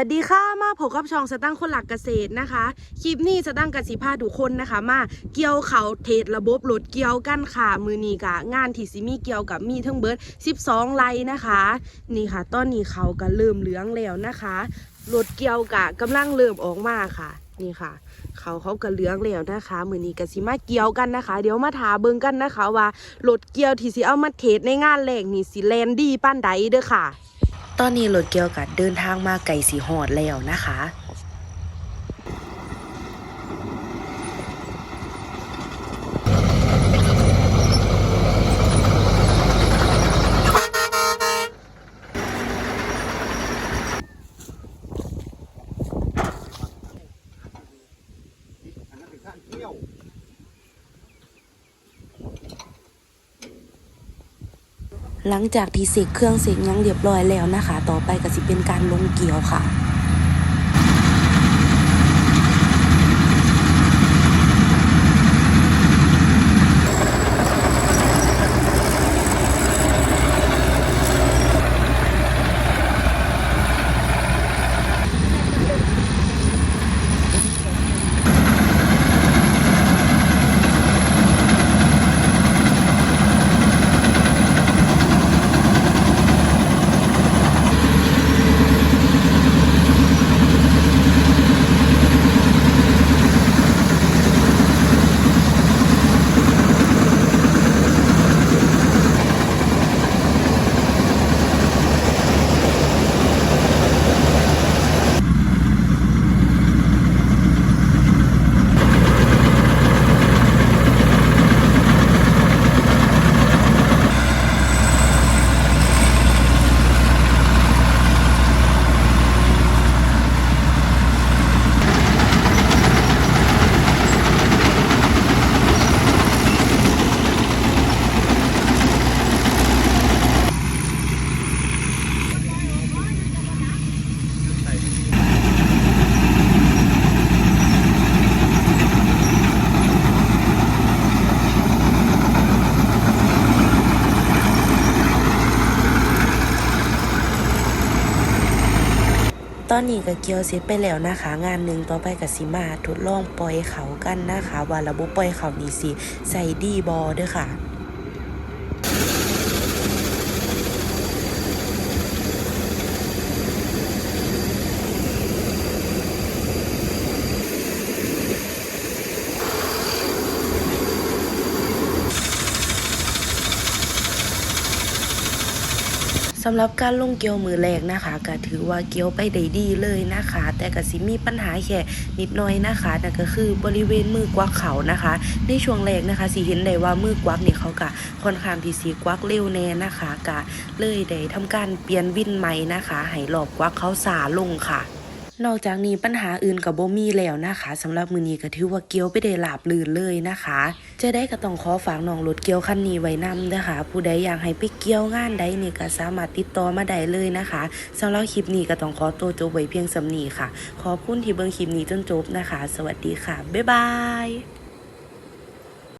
สวัสดีค่ะมาพบกับช่องสตั้งคนหลักเกษตรนะคะ คลิปนี้สตั้งกสิพาทุกคนนะคะ มาเกี่ยวเขาเทรดระบบรถเกี่ยวกันค่ะมือนีกะงานที่สิมีเกี่ยวกับมีทั้งเบิร์ด12 ไร่นะคะ นี่ค่ะตอนนี้เขาก็เริ่มเหลืองแล้วนะคะรถเกี่ยวกะกำลังเริ่มออกมาค่ะ นี่ค่ะ เขาเขาก็เหลืองแล้วนะคะมือนี้กสิมาเกี่ยวกันนะคะ เดี๋ยวมาถาเบิ่งกันนะคะว่ารถเกี่ยวที่สิเอามาเทรดในงานแรกนี่สิแลนดี้ป้านใดเด้อค่ะ ตอนนี้รถเกี่ยวกับเดินทางมาไก่สีหอดแล้วนะคะ อันนั้นเป็นข้างเที่ยว หลังจากที่เสกเครื่องเสกยังเรียบร้อยแล้วนะคะ ต่อไปก็สิเป็นการลงเกี่ยวค่ะ ตอนนี้ก็เกี่ยวเสร็จไปแล้วนะคะ งานหนึ่งต่อไปกับสิมาทดลองปล่อยเขากันนะคะ ว่าระบบปล่อยเขานี่สิใส่ดีบอเด้อค่ะำหรับการลงเกียวมือแรกนะคะก็ถือว่าเกียวไปได้ดีเลยนะคะ แต่ก็สิมีปัญหาแค่นิดหน่อยนะคะนั่นก็คือบริเวณมือกวักเขานะคะ ในช่วงแรกนะคะสิเห็นได้ว่ามือกวักเนี่ยเขาก็ค่อนข้างที่สีกวักเร็วแน่นะคะก็เลยได้ทำการเปลี่ยนวินใหม่นะคะให้รอบกวักเขาสาลงค่ะ นอกจากนี้ปัญหาอื่นกับโบมีแล้วนะคะสำหรับมือนี้ก็ถือว่าเกี้ยวไปได้หลาบลื่นเลยนะคะ จะได้ก็ต้องขอฝากน้องรถเกี้ยวคันนี้ไว้นำนะคะ ผู้ใดอยากให้ไปเกี้ยวงานใดนี่ก็สามารถติดต่อมาได้เลยนะคะสำหรับคลิปนี้ก็ต้องขอตัวจบไว้เพียงสำนีค่ะ ขอบคุณที่เบิ่งคลิปนี้จนจบนะคะ สวัสดีค่ะบ๊ายบาย